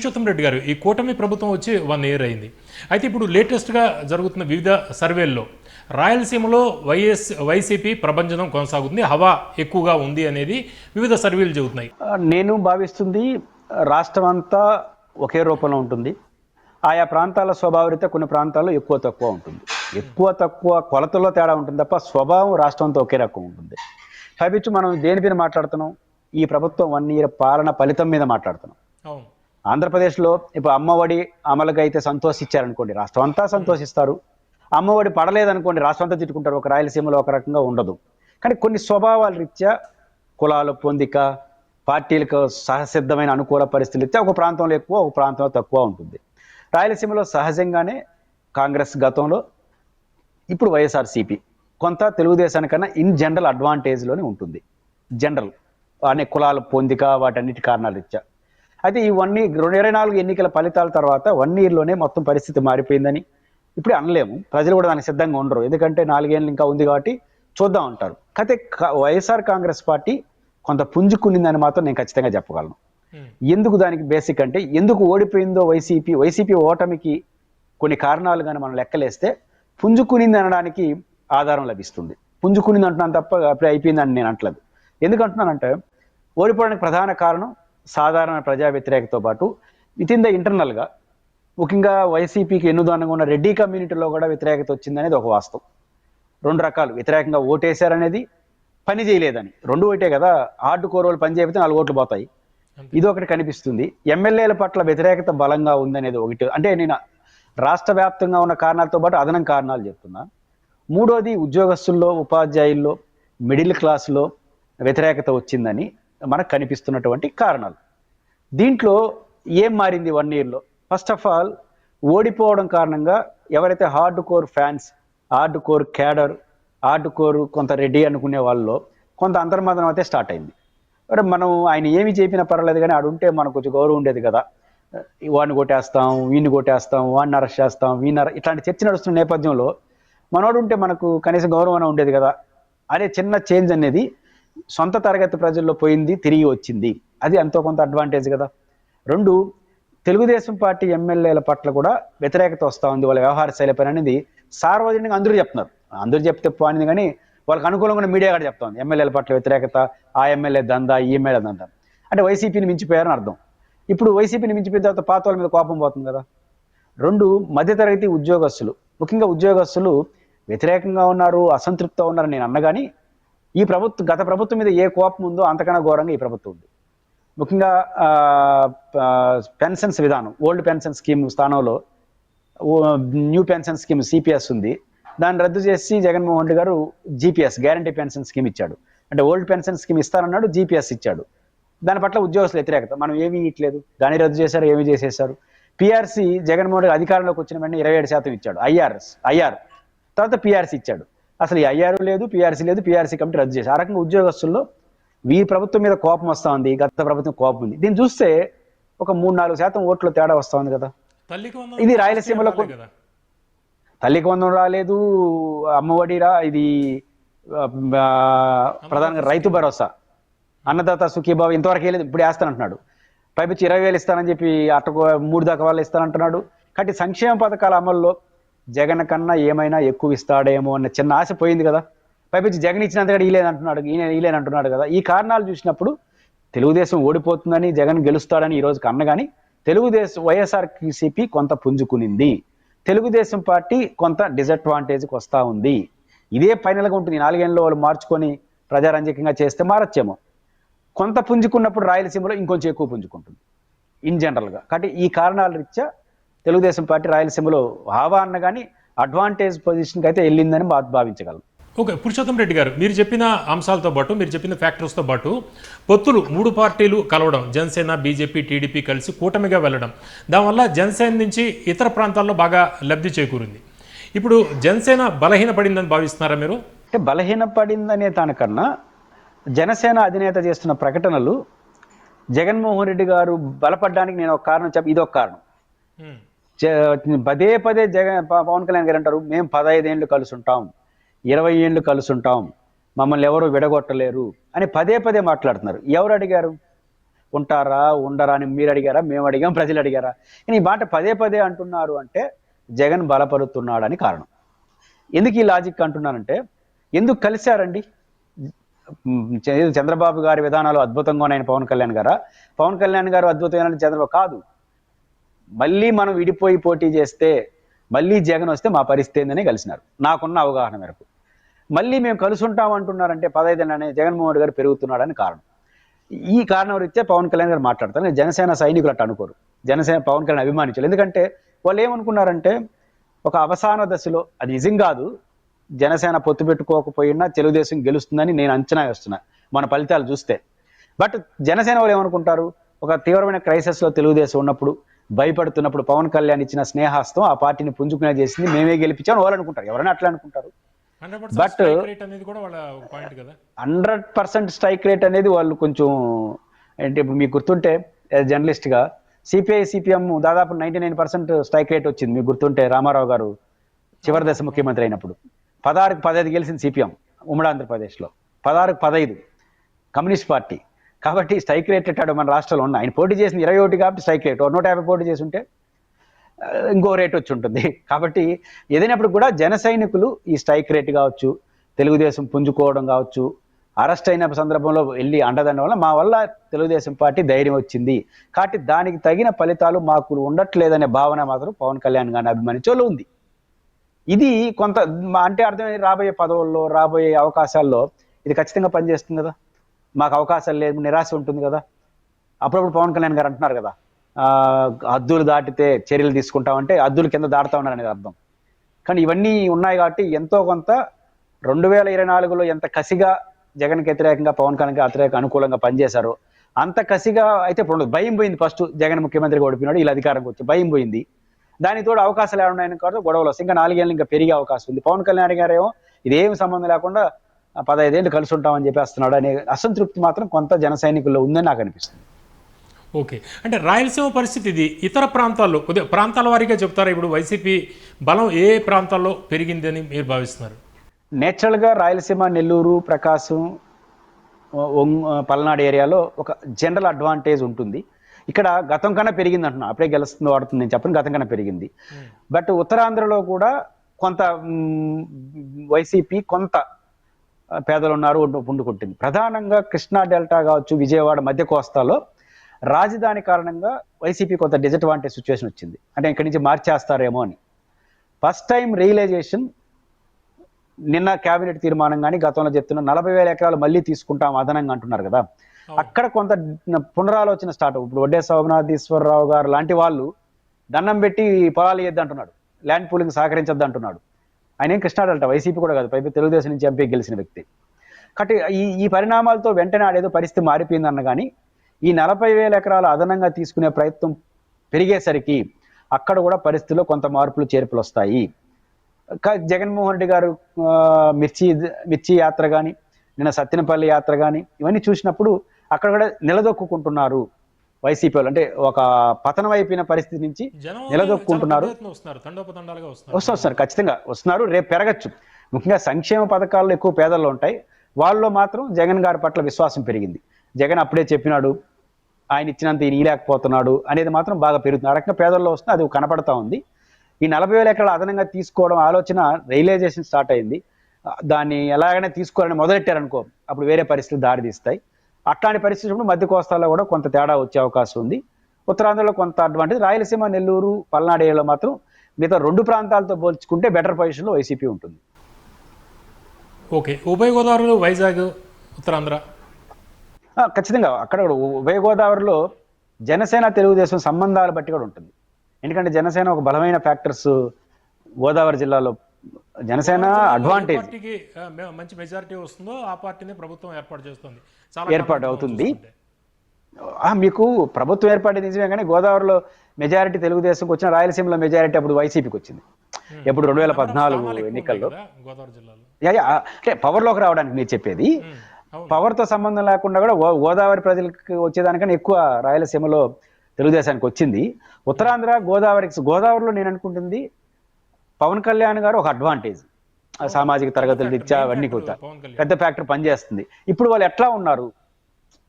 పురుషోత్తం రెడ్డి గారు ఈ కూటమి ప్రభుత్వం వచ్చి వన్ ఇయర్ అయింది. అయితే ఇప్పుడు లేటెస్ట్గా జరుగుతున్న వివిధ సర్వేల్లో రాయలసీమలో వైఎస్ వైసీపీ ప్రభంజనం కొనసాగుతుంది హవా ఎక్కువగా ఉంది అనేది వివిధ సర్వేలు చెబుతున్నాయి. నేను భావిస్తుంది రాష్ట్రం అంతా ఒకే రూపంలో ఉంటుంది. ఆయా ప్రాంతాల స్వభావరీత కొన్ని ప్రాంతాల్లో ఎక్కువ తక్కువ ఉంటుంది. ఎక్కువ తక్కువ కొలతలో తేడా ఉంటుంది తప్ప స్వభావం రాష్ట్రంతో ఒకే రకం ఉంటుంది. పైపించి మనం దేని మీద మాట్లాడుతున్నాం? ఈ ప్రభుత్వం వన్ ఇయర్ పాలన ఫలితం మీద మాట్లాడుతున్నాం. అవును. ఆంధ్రప్రదేశ్లో ఇప్పుడు అమ్మఒడి అమలుగా అయితే సంతోషించారనుకోండి రాష్ట్రం అంతా సంతోషిస్తారు. అమ్మఒడి పడలేదనుకోండి రాష్ట్రం అంతా తిట్టుకుంటారు. ఒక రాయలసీమలో ఒక రకంగా ఉండదు. కానీ కొన్ని స్వభావాల రీత్యా కులాల పొందిక పార్టీలకు సహసిద్ధమైన అనుకూల పరిస్థితులు ఇస్తే ఒక ప్రాంతంలో ఎక్కువ ఒక ప్రాంతంలో తక్కువ ఉంటుంది. రాయలసీమలో సహజంగానే కాంగ్రెస్ గతంలో ఇప్పుడు వైఎస్ఆర్సీపీ కొంత తెలుగుదేశానికన్నా ఇన్ జనరల్ అడ్వాంటేజ్లోనే ఉంటుంది. జనరల్ అనే కులాల పొందిక వాటన్నిటి కారణాల రీత్యా. అయితే ఈ వన్ ఇయర్ రెండు ఇరవై నాలుగు ఎన్నికల ఫలితాల తర్వాత వన్ ఇయర్లోనే మొత్తం పరిస్థితి మారిపోయిందని ఇప్పుడే అనలేము. ప్రజలు కూడా దానికి సిద్ధంగా ఉండరు. ఎందుకంటే నాలుగేళ్ళు ఇంకా ఉంది కాబట్టి చూద్దాం అంటారు. అయితే వైఎస్ఆర్ కాంగ్రెస్ పార్టీ కొంత పుంజుకునిందని మాత్రం నేను ఖచ్చితంగా చెప్పగలను. ఉమ్. ఎందుకు దానికి బేసిక్ అంటే ఎందుకు ఓడిపోయిందో వైసీపీ వైసీపీ ఓటమికి కొన్ని కారణాలు కానీ మనం లెక్కలేస్తే పుంజుకునింది అనడానికి ఆధారం లభిస్తుంది. పుంజుకునింది అంటున్నాను తప్ప అప్పుడే అయిపోయిందని నేను అంటలేదు. ఎందుకు అంటున్నానంటే ఓడిపోవడానికి ప్రధాన కారణం సాధారణ ప్రజా వ్యతిరేకతతో పాటు విత్ ఇన్ ద ఇంటర్నల్గా ముఖ్యంగా వైసీపీకి ఎన్నుదానంగా ఉన్న రెడ్డి కమ్యూనిటీలో కూడా వ్యతిరేకత వచ్చిందనేది ఒక వాస్తవం. రెండు రకాలు. వ్యతిరేకంగా ఓటేశారనేది పని చేయలేదని. రెండు ఒకటే కదా. హార్డ్ కోర్ వాళ్ళు పని చేయకపోతే నాలుగు ఓట్లు పోతాయి. ఇది ఒకటి కనిపిస్తుంది. ఎమ్మెల్యేల పట్ల వ్యతిరేకత బలంగా ఉందనేది ఒకటి. అంటే నేను రాష్ట్ర వ్యాప్తంగా ఉన్న కారణాలతో పాటు అదనం కారణాలు చెప్తున్నా. మూడోది ఉద్యోగస్తుల్లో ఉపాధ్యాయుల్లో మిడిల్ క్లాస్లో వ్యతిరేకత వచ్చిందని. మనకు కనిపిస్తున్నటువంటి కారణాలు. దీంట్లో ఏం మారింది వన్ ఇయర్లో ఫస్ట్ ఆఫ్ ఆల్ ఓడిపోవడం కారణంగా ఎవరైతే hard core fans hard core cadre hard core కొంత రెడీ అనుకునే వాళ్ళలో కొంత అంతర్మదనం అయితే స్టార్ట్ అయింది. మరి మనం ఆయన ఏమి చెప్పినా పర్వాలేదు కానీ ఆడు ఉంటే మనకు కొంచెం గౌరవం ఉండేది కదా. వాడిని కొట్టేస్తాం వీడిని కొట్టేస్తాం వాడిని అరెస్ట్ చేస్తాం వీడిని ఇట్లాంటి చర్చ నడుస్తున్న నేపథ్యంలో మనోడు ఉంటే మనకు కనీసం గౌరవం అయినా ఉండేది కదా. అదే చిన్న చేంజ్ అనేది సొంత తరగతి ప్రజల్లో పోయింది తిరిగి వచ్చింది. అది ఎంతో కొంత అడ్వాంటేజ్ కదా. రెండు తెలుగుదేశం పార్టీ ఎమ్మెల్యేల పట్ల కూడా వ్యతిరేకత వస్తూ ఉంది. వాళ్ళ వ్యవహార శైలి పైన అనేది సార్వజనికంగా అందరూ చెప్తున్నారు. అందరూ చెప్తే పోయింది కానీ వాళ్ళకి అనుకూలంగా మీడియా కూడా చెప్తా ఉంది. ఎమ్మెల్యేల పట్ల వ్యతిరేకత ఆ ఎమ్మెల్యే దందా ఈ ఎమ్మెల్యే దందా. అంటే వైసీపీని మించిపోయారని అర్థం. ఇప్పుడు వైసీపీని మించిపోయిన తర్వాత పాత వాళ్ళ మీద కోపం పోతుంది కదా. రెండు మధ్యతరగతి ఉద్యోగస్తులు. ముఖ్యంగా ఉద్యోగస్తులు వ్యతిరేకంగా ఉన్నారు అసంతృప్తిగా ఉన్నారు నేను అన్నగాని ఈ ప్రభుత్వం గత ప్రభుత్వం మీద ఏ కోపం ఉందో అంతకన్నా ఘోరంగా ఈ ప్రభుత్వం ఉంది. ముఖ్యంగా పెన్షన్స్ విధానం ఓల్డ్ పెన్షన్ స్కీమ్ స్థానంలో న్యూ పెన్షన్ స్కీమ్ సిపిఎస్ ఉంది. దాన్ని రద్దు చేసి జగన్మోహన్ రెడ్డి గారు జీపీఎస్ గ్యారంటీ పెన్షన్ స్కీమ్ ఇచ్చాడు. అంటే ఓల్డ్ పెన్షన్ స్కీమ్ ఇస్తానన్నాడు జీపీఎస్ ఇచ్చాడు. దాని పట్ల ఉద్యోగస్తులు వ్యతిరేకత. మనం ఏమీ ఇట్లేదు దాన్ని రద్దు చేశారు ఏమి చేసేశారు. పిఆర్సీ జగన్మోహన్ రెడ్డి అధికారంలోకి వచ్చిన వెంటనే ఇరవై ఏడు శాతం ఇచ్చాడు. ఐఆర్ఎస్ ఐఆర్ తర్వాత పిఆర్సీ ఇచ్చాడు. అసలు ఐఆర్ లేదు పిఆర్సీ లేదు పిఆర్సీ కమిటీ రద్దు చేశారు. ఆ రకంగా ఉద్యోగస్తుల్లో ఈ ప్రభుత్వం మీద కోపం వస్తా ఉంది గత ప్రభుత్వం కోపం ఉంది. దీన్ని చూస్తే ఒక మూడు నాలుగు శాతం ఓట్లు తేడా వస్తా ఉంది కదా. ఇది రాయలసీమలో తల్లికి వందనం రాలేదు అమ్మఒడి రా ఇది ప్రధానంగా రైతు భరోసా. అన్నదాత సుఖీబాబు ఇంతవరకు వేయలేదు ఇప్పుడు వేస్తానంటున్నాడు పైపించి ఇరవై వేలు ఇస్తానని చెప్పి అట్టకు మూడు దాకా వాళ్ళు ఇస్తానంటున్నాడు. కాబట్టి సంక్షేమ పథకాల అమల్లో జగన్ కన్నా ఏమైనా ఎక్కువ ఇస్తాడేమో అన్న చిన్న ఆశ పోయింది కదా. పైపించి జగన్ ఇచ్చినంతగా ఈలేదంటున్నాడు ఈయన ఈలేనంటున్నాడు కదా. ఈ కారణాలు చూసినప్పుడు తెలుగుదేశం ఓడిపోతుందని జగన్ గెలుస్తాడని ఈ రోజుకి అన్నగాని తెలుగుదేశం వైఎస్ఆర్సీపీ కొంత పుంజుకునింది. తెలుగుదేశం పార్టీ కొంత డిసడ్వాంటేజ్కి వస్తా ఉంది. ఇదే ఫైనల్గా ఉంటుంది. నాలుగేళ్ళలో వాళ్ళు మార్చుకొని ప్రజారంజకంగా చేస్తే మారచ్చేమో. కొంత పుంజుకున్నప్పుడు రాయలసీమలో ఇంకొంచెం ఎక్కువ పుంజుకుంటుంది. ఇన్ జనరల్గా. కాబట్టి ఈ కారణాల రీత్యా తెలుగుదేశం పార్టీ రాయలసీమలో హావా అన్న కానీ అడ్వాంటేజ్ పొజిషన్కి అయితే వెళ్ళిందని భావించగలం. ఓకే పురుషోత్తం రెడ్డి గారు మీరు చెప్పిన అంశాలతో పాటు మీరు చెప్పిన ఫ్యాక్టర్స్తో పాటు పొత్తులు మూడు పార్టీలు కలవడం జనసేన బీజేపీ టీడీపీ కలిసి కూటమిగా వెళ్ళడం దానివల్ల జనసేన నుంచి ఇతర ప్రాంతాల్లో బాగా లబ్ధి చేకూరింది. ఇప్పుడు జనసేన బలహీనపడిందని భావిస్తున్నారా మీరు? అంటే బలహీనపడిందనే దానికన్నా జనసేన అధినేత చేస్తున్న ప్రకటనలు జగన్మోహన్ రెడ్డి గారు బలపడడానికి నేను ఒక కారణం చెప్ప ఇది ఒక కారణం పదే పదే జగన్ పవన్ కళ్యాణ్ గారు అంటారు మేము పదహైదేళ్ళు కలిసి ఉంటాం ఇరవై ఏళ్ళు కలిసి ఉంటాం మమ్మల్ని ఎవరు విడగొట్టలేరు అని పదే పదే మాట్లాడుతున్నారు. ఎవరు అడిగారు? ఉంటారా ఉండరా అని మీరు అడిగారా? మేము అడిగాం ప్రజలు అడిగారా? కానీ ఈ మాట పదే పదే అంటున్నారు అంటే జగన్ బలపరుతున్నాడని కారణం. ఎందుకు ఈ లాజిక్ అంటున్నానంటే ఎందుకు కలిశారండి? చంద్రబాబు గారి విధానాలు అద్భుతంగా ఉన్నాయని పవన్ కళ్యాణ్ గారా? పవన్ కళ్యాణ్ గారు అద్భుతమైన చంద్రబాబు కాదు. మళ్ళీ మనం విడిపోయి పోటీ చేస్తే మళ్ళీ జగన్ వస్తే మా పరిస్థితి ఏందని కలిసినారు. నాకున్న అవగాహన మేరకు. మళ్ళీ మేము కలిసి అంటున్నారంటే పదైదేళ్ళనే జగన్మోహన్ రెడ్డి గారు పెరుగుతున్నాడని కారణం. ఈ కారణం రీత్యా పవన్ కళ్యాణ్ గారు మాట్లాడతారు. జనసేన సైనికులు అట్ట అనుకోరు. జనసేన పవన్ కళ్యాణ్ అభిమానించారు. ఎందుకంటే వాళ్ళు ఏమనుకున్నారంటే ఒక అవసాన దశలో అది నిజం కాదు జనసేన పొత్తు పెట్టుకోకపోయినా తెలుగుదేశం గెలుస్తుందని నేను అంచనా వేస్తున్నా మన ఫలితాలు చూస్తే. బట్ జనసేన వాళ్ళు ఏమనుకుంటారు? ఒక తీవ్రమైన క్రైసిస్లో తెలుగుదేశం ఉన్నప్పుడు భయపడుతున్నప్పుడు పవన్ కళ్యాణ్ ఇచ్చిన స్నేహాస్తం ఆ పార్టీని పుంజుకునే చేసింది. మేమే గెలిపించామని వాళ్ళు అనుకుంటారు. ఎవరైనా అట్లా అనుకుంటారు. కదా. హండ్రెడ్ పర్సెంట్ స్ట్రైక్ రేట్ అనేది వాళ్ళు కొంచెం అంటే ఇప్పుడు మీకు గుర్తుంటే జర్నలిస్ట్గా సిపిఐ సిపిఎం దాదాపు ninety nine percent strike rate వచ్చింది. మీకు గుర్తుంటే రామారావు గారు చివరి దశ ముఖ్యమంత్రి అయినప్పుడు. పదహారుకు పదహైదు గెలిచింది సిపిఎం ఉమ్మడి ఆంధ్రప్రదేశ్లో. పదహారుకు పదహైదు కమ్యూనిస్ట్ పార్టీ. కాబట్టి స్ట్రైక్ రేట్ ఎట్టాడు మన రాష్ట్రంలో ఉన్న ఆయన పోటీ చేసిన ఇరవై ఒకటి కాబట్టి స్ట్రైక్ రేట్ నూట యాభై పోటీ చేసి ఉంటే ఇంకో రేట్ వచ్చి ఉంటుంది. కాబట్టి ఏదైనప్పుడు కూడా జన సైనికులు ఈ స్ట్రైక్ రేట్ కావచ్చు తెలుగుదేశం పుంజుకోవడం కావచ్చు అరెస్ట్ అయిన సందర్భంలో వెళ్ళి అండదండం వల్ల మా వల్ల తెలుగుదేశం పార్టీ ధైర్యం వచ్చింది. కాబట్టి దానికి తగిన ఫలితాలు మాకు ఉండట్లేదనే భావన మాత్రం పవన్ కళ్యాణ్ గారిని అభిమానించోళ్ళు ఉంది. ఇది కొంత మా- అంటే అర్థమైంది రాబోయే పదవుల్లో రాబోయే అవకాశాల్లో ఇది ఖచ్చితంగా పనిచేస్తుంది కదా? మాకు అవకాశాలు లేదు నిరాశ ఉంటుంది కదా. అప్పుడప్పుడు పవన్ కళ్యాణ్ గారు అంటున్నారు కదా ఆ, హద్దులు దాటితే చర్యలు తీసుకుంటామంటే హద్దులు కింద దాటుతా ఉన్నారు అనేది అర్థం. కానీ ఇవన్నీ ఉన్నాయి కాబట్టి ఎంతో కొంత రెండు వేల ఇరవై నాలుగులో ఎంత కసిగా జగన్కి వ్యతిరేకంగా పవన్ కళ్యాణ్కి వ్యతిరేక అనుకూలంగా పనిచేశారో అంత కసిగా అయితే ఇప్పుడు భయం పోయింది ఫస్ట్ జగన్ ముఖ్యమంత్రి ఓడిపోయినాడు ఇలా అధికారంకి వచ్చి భయం పోయింది. దానికి తోడు అవకాశాలు ఏమన్నాయని కాదు గొడవలు వస్తాయి. ఇంకా నాలుగేళ్ళు ఇంకా పెరిగే అవకాశం ఉంది. పవన్ కళ్యాణ్ గారేమో ఇదేం సంబంధం లేకుండా పదహైదేళ్ళు కలిసి ఉంటామని చెప్పేస్తున్నాడు అనే అసంతృప్తి మాత్రం కొంత జన సైనికుల్లో ఉందని నాకు అనిపిస్తుంది. ఓకే. అంటే రాయలసీమ పరిస్థితి ఇది. ఇతర ప్రాంతాల్లో కొద్దిగా ప్రాంతాల వారీగా చెప్తారా? ఇప్పుడు వైసీపీ బలం ఏ ప్రాంతాల్లో పెరిగిందని మీరు భావిస్తున్నారు? నేచురల్గా రాయలసీమ నెల్లూరు ప్రకాశం పల్నాడు ఏరియాలో ఒక జనరల్ అడ్వాంటేజ్ ఉంటుంది. ఇక్కడ గతం కన్నా పెరిగింది అంటున్నా అప్పుడే గెలుస్తుంది వాడుతుంది నేను చెప్పను గతం కన్నా పెరిగింది. బట్ ఉత్తరాంధ్రలో కూడా కొంత వైసీపీ కొంత పేదలు ఉన్నారు ఉండు- ఉండుకుంటుంది ప్రధానంగా కృష్ణా డెల్టా కావచ్చు విజయవాడ మధ్య కోస్తాలో రాజధాని కారణంగా వైసీపీ కొంత డిజడ్వాంటేజ్ సిచ్యువేషన్ వచ్చింది. అంటే ఇక్కడి నుంచి మార్చేస్తారేమో అని. ఫస్ట్ టైం రియలైజేషన్ నిన్న కేబినెట్ తీర్మానం కానీ గతంలో చెప్తున్న నలభై వేల ఎకరాలు మళ్ళీ తీసుకుంటాం అదనంగా అంటున్నారు కదా. అక్కడ కొంత పునరాలోచన స్టార్ట్ ఇప్పుడు వడ్డే సోమనాథీశ్వరరావు గారు లాంటి వాళ్ళు దండం పెట్టి పొలాలు ఇద్దు అంటున్నాడు ల్యాండ్ పూలింగ్ సహకరించద్దు అంటున్నాడు ఆయన ఏం కృష్ణాడల్ట వైసీపీ కూడా కాదు పైపు తెలుగుదేశం నుంచి ఎంపీ గెలిచిన వ్యక్తి. కాబట్టి ఈ ఈ పరిణామాలతో వెంటనే ఆడేదో పరిస్థితి మారిపోయిందన్న కానీ ఈ నలభై వేల ఎకరాలు అదనంగా తీసుకునే ప్రయత్నం పెరిగేసరికి అక్కడ కూడా పరిస్థితిలో కొంత మార్పులు చేర్పులు వస్తాయి జగన్మోహన్ రెడ్డి గారు మిర్చి మిర్చి యాత్ర కానీ నిన్న సత్తినపల్లి యాత్ర కానీ ఇవన్నీ చూసినప్పుడు అక్కడ కూడా నిలదొక్కుంటున్నారు వైసీపీ వాళ్ళు అంటే ఒక పతనం అయిపోయిన పరిస్థితి నుంచి నిలదొక్కుంటున్నారు. వస్తున్నారు. వస్తారు ఖచ్చితంగా. వస్తున్నారు రేపు పెరగచ్చు. ముఖ్యంగా సంక్షేమ పథకాల్లో ఎక్కువ పేదల్లో ఉంటాయి. వాళ్ళలో మాత్రం జగన్ గారి పట్ల విశ్వాసం పెరిగింది. జగన్ అప్పుడే చెప్పినాడు ఆయన ఇచ్చినంత ఈయన ఇయలేకపోతున్నాడు అనేది మాత్రం బాగా పెరుగుతుంది. ఆ రకంగా పేదల్లో వస్తుంది అది కనపడతా ఉంది. ఈ నలభై వేల ఎకరాలు అదనంగా తీసుకోవడం ఆలోచన రియలైజేషన్ స్టార్ట్ అయింది. దాన్ని ఎలాగైనా తీసుకోవాలని మొదలెట్టారనుకో అప్పుడు వేరే పరిస్థితులు దారి తీస్తాయి అట్లాంటి పరిస్థితులు మధ్య కోస్తాల్లో కూడా కొంత తేడా వచ్చే అవకాశం ఉంది. ఉత్తరాంధ్రలో కొంత అడ్వాంటేజ్ రాయలసీమ నెల్లూరు పల్నాడు ఏరియాలో మాత్రం మిగతా రెండు ప్రాంతాలతో పోల్చుకుంటే బెటర్ పొజిషన్లో వైసీపీ ఉంటుంది. ఓకే. ఉభయ గోదావరిలో వైజాగ్ ఉత్తరాంధ్ర? ఖచ్చితంగా. అక్కడ కూడా ఉభయ గోదావరిలో జనసేన తెలుగుదేశం సంబంధాలు బట్టి కూడా ఉంటుంది. ఎందుకంటే జనసేన ఒక బలమైన ఫ్యాక్టర్స్ గోదావరి జిల్లాలో జనసేన అడ్వాంటేజ్ మంచి మెజారిటీ వస్తుందో ఆ పార్టీని ప్రభుత్వం ఏర్పాటు చేస్తుంది. ఏర్పాటు అవుతుంది. మీకు ప్రభుత్వం ఏర్పాటు నిజమే కానీ గోదావరిలో మెజారిటీ తెలుగుదేశంకి వచ్చిన రాయలసీమలో మెజారిటీ అప్పుడు వైసీపీకి వచ్చింది. ఎప్పుడు రెండు వేల పద్నాలుగు ఎన్నికల్లో. అంటే పవర్లోకి రావడానికి మీరు చెప్పేది పవర్తో సంబంధం లేకుండా కూడా గోదావరి ప్రజలకు వచ్చేదానికన్నా ఎక్కువ రాయలసీమలో తెలుగుదేశానికి వచ్చింది. ఉత్తరాంధ్ర గోదావరికి గోదావరిలో నేను అనుకుంటుంది పవన్ కళ్యాణ్ గారు ఒక అడ్వాంటేజ్. సామాజిక తరగతులు రీత్యా అవన్నీ కూడా. పెద్ద ఫ్యాక్టర్ పనిచేస్తుంది. ఇప్పుడు వాళ్ళు ఎట్లా ఉన్నారు?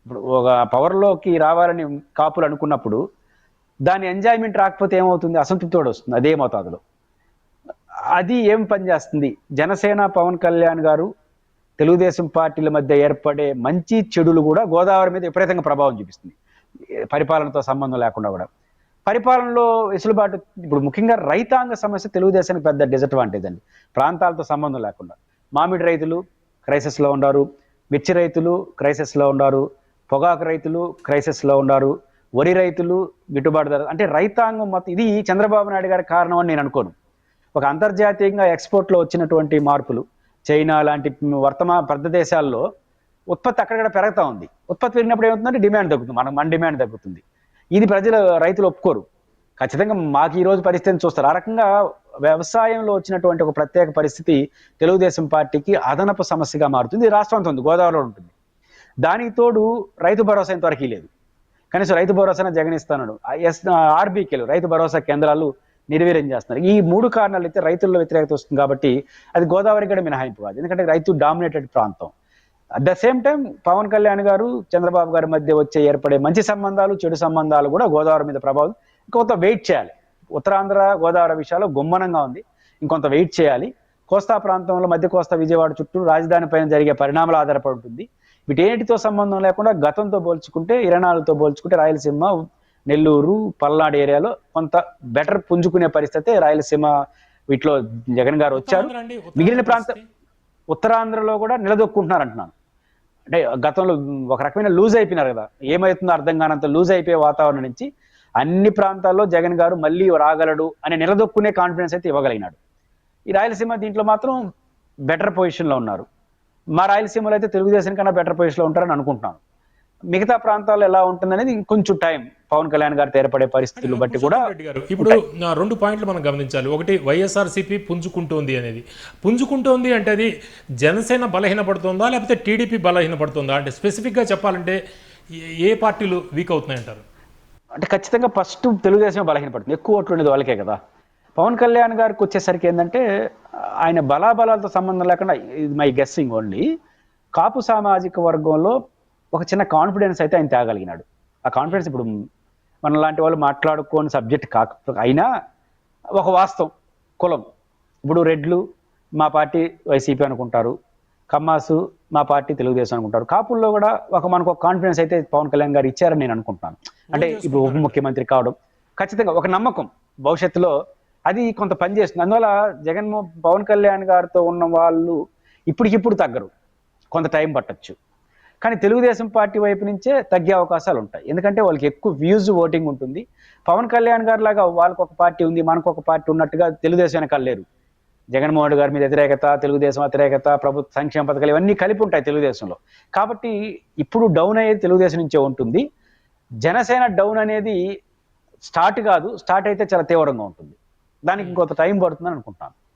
ఇప్పుడు ఒక పవర్లోకి రావాలని కాపులు అనుకున్నప్పుడు దాని ఎంజాయ్మెంట్ రాకపోతే ఏమవుతుంది? అసంతృప్తితోడు వస్తుంది అదే మోతాదులో. అది ఏం పనిచేస్తుంది జనసేన పవన్ కళ్యాణ్ గారు తెలుగుదేశం పార్టీల మధ్య ఏర్పడే మంచి చెడులు కూడా గోదావరి మీద విపరీతంగా ప్రభావం చూపిస్తుంది. పరిపాలనతో సంబంధం లేకుండా కూడా. పరిపాలనలో వెసులుబాటు ఇప్పుడు ముఖ్యంగా రైతాంగ సమస్య తెలుగుదేశానికి పెద్ద డిసడ్వాంటేజ్ అండి. ప్రాంతాలతో సంబంధం లేకుండా. మామిడి రైతులు క్రైసిస్లో ఉన్నారు మిర్చి రైతులు క్రైసిస్లో ఉన్నారు పొగాకు రైతులు క్రైసిస్లో ఉన్నారు వరి రైతులు గిట్టుబాటు ధర అంటే రైతాంగం మొత్తం ఇది చంద్రబాబు నాయుడు గారి కారణం అని నేను అనుకోను. ఒక అంతర్జాతీయంగా ఎక్స్పోర్ట్లో వచ్చినటువంటి మార్పులు చైనా లాంటి వర్తమా పెద్ద దేశాల్లో ఉత్పత్తి అక్కడక్కడ పెరుగుతూ ఉంది. ఉత్పత్తి పెరిగినప్పుడు ఏమవుతుందంటే డిమాండ్ తగ్గుతుంది. మన మన డిమాండ్ తగ్గుతుంది. ఇది ప్రజలు రైతులు ఒప్పుకోరు. ఖచ్చితంగా మాకు ఈ రోజు పరిస్థితిని చూస్తారు. ఆ రకంగా వ్యవసాయంలో వచ్చినటువంటి ఒక ప్రత్యేక పరిస్థితి తెలుగుదేశం పార్టీకి అదనపు సమస్యగా మారుతుంది. రాష్ట్రంతో ఉంది గోదావరిలో ఉంటుంది. దానికి తోడు రైతు భరోసా ఇంతవరకు లేదు కనీసం రైతు భరోసానే జగన్ ఇస్తున్నాడు ఎస్ ఆర్బీకేలు రైతు భరోసా కేంద్రాలు నిర్వీర్యం చేస్తున్నారు. ఈ మూడు కారణాలు అయితే రైతుల్లో వ్యతిరేకత వస్తుంది కాబట్టి అది గోదావరి కూడా మినహాయింపు కాదు. ఎందుకంటే రైతు డామినేటెడ్ ప్రాంతం. At the same time Pawan Kalyan garu Chandrababu గారి మధ్య వచ్చే ఏర్పడే మంచి సంబంధాలు చెడు సంబంధాలు కూడా గోదావరి మీద ప్రభావం. ఇంకొంత వెయిట్ చేయాలి. ఉత్తరాంధ్ర గోదావరి విషయాల్లో గుమ్మనంగా ఉంది. ఇంకొంత వెయిట్ చేయాలి. కోస్తా ప్రాంతంలో మధ్య కోస్తా విజయవాడ చుట్టూ రాజధాని పైన జరిగే పరిణామాలు ఆధారపడి ఉంటుంది. వీటేటితో సంబంధం లేకుండా గతంతో పోల్చుకుంటే ఇరణాలతో పోల్చుకుంటే రాయలసీమ నెల్లూరు పల్నాడు ఏరియాలో కొంత బెటర్ పుంజుకునే పరిస్థితి రాయలసీమ వీటిలో జగన్ గారు వచ్చారు. మిగిలిన ప్రాంతం? ఉత్తరాంధ్రలో కూడా నిలదొక్కుంటున్నారు అంటున్నాను అంటే గతంలో ఒక రకమైన లూజ్ అయిపోయినారు కదా. ఏమవుతుందో అర్థం కానంత లూజ్ అయిపోయే వాతావరణం నుంచి అన్ని ప్రాంతాల్లో జగన్ గారు మళ్ళీ రాగలడు అనే నిలదొక్కునే కాన్ఫిడెన్స్ అయితే ఇవ్వగలిగినాడు. ఈ రాయలసీమ దీంట్లో మాత్రం బెటర్ పొజిషన్లో ఉన్నారు. మా రాయలసీమలో అయితే తెలుగుదేశం కన్నా బెటర్ పొజిషన్లో ఉంటారని అనుకుంటున్నాను. మిగతా ప్రాంతాల్లో ఎలా ఉంటుందనేది ఇంకొంచెం టైం పవన్ కళ్యాణ్ గారితో ఏర్పడే పరిస్థితులు బట్టి కూడా ఇప్పుడు రెండు పాయింట్లు మనం గమనించాలి. ఒకటి వైఎస్ఆర్సీపీ పుంజుకుంటోంది అనేది. పుంజుకుంటోంది అంటే అది జనసేన బలహీనపడుతుందా లేకపోతే టీడీపీ బలహీనపడుతుందా? అంటే స్పెసిఫిక్గా చెప్పాలంటే ఏ- పార్టీలు వీక్ అవుతున్నాయి అంటారు అంటే ఖచ్చితంగా ఫస్ట్ తెలుగుదేశం బలహీనపడుతుంది. ఎక్కువ ఓట్లు ఉండేది వాళ్ళకే కదా. పవన్ కళ్యాణ్ గారికి వచ్చేసరికి ఏంటంటే ఆయన బలాబలాలతో సంబంధం లేకుండా ఇది మై గెస్సింగ్ ఓన్లీ. కాపు సామాజిక వర్గంలో ఒక చిన్న కాన్ఫిడెన్స్ అయితే ఆయన తేగలిగినాడు. ఆ కాన్ఫిడెన్స్ ఇప్పుడు మన లాంటి వాళ్ళు మాట్లాడుకోని సబ్జెక్ట్ కాక అయినా ఒక వాస్తవం కులం. ఇప్పుడు రెడ్లు మా పార్టీ వైసీపీ అనుకుంటారు కమ్మాసు మా పార్టీ తెలుగుదేశం అనుకుంటారు. కాపుల్లో కూడా ఒక మనకు ఒక కాన్ఫిడెన్స్ అయితే పవన్ కళ్యాణ్ గారు ఇచ్చారని నేను అనుకుంటున్నాను. అంటే ఇప్పుడు ఉప ముఖ్యమంత్రి కావడం ఖచ్చితంగా ఒక నమ్మకం భవిష్యత్తులో అది కొంత పనిచేస్తుంది. అందువల్ల జగన్మోహన్ పవన్ కళ్యాణ్ గారితో ఉన్న వాళ్ళు ఇప్పటికిప్పుడు తగ్గరు. కొంత టైం పట్టొచ్చు. కానీ తెలుగుదేశం పార్టీ వైపు నుంచే తగ్గే అవకాశాలు ఉంటాయి. ఎందుకంటే వాళ్ళకి ఎక్కువ వ్యూజ్ ఓటింగ్ ఉంటుంది. పవన్ కళ్యాణ్ గారి లాగా వాళ్ళకు ఒక పార్టీ ఉంది మనకు ఒక పార్టీ ఉన్నట్టుగా తెలుగుదేశం వెనకాల లేరు. జగన్మోహన్ రెడ్డి గారి మీద వ్యతిరేకత తెలుగుదేశం వ్యతిరేకత ప్రభుత్వ సంక్షేమ పథకాలు ఇవన్నీ కలిపి ఉంటాయి తెలుగుదేశంలో. కాబట్టి ఇప్పుడు డౌన్ అయ్యేది తెలుగుదేశం నుంచే ఉంటుంది. జనసేన డౌన్ అనేది స్టార్ట్ కాదు. స్టార్ట్ అయితే చాలా తీవ్రంగా ఉంటుంది. దానికి ఇంకొంత టైం పడుతుందని అనుకుంటాను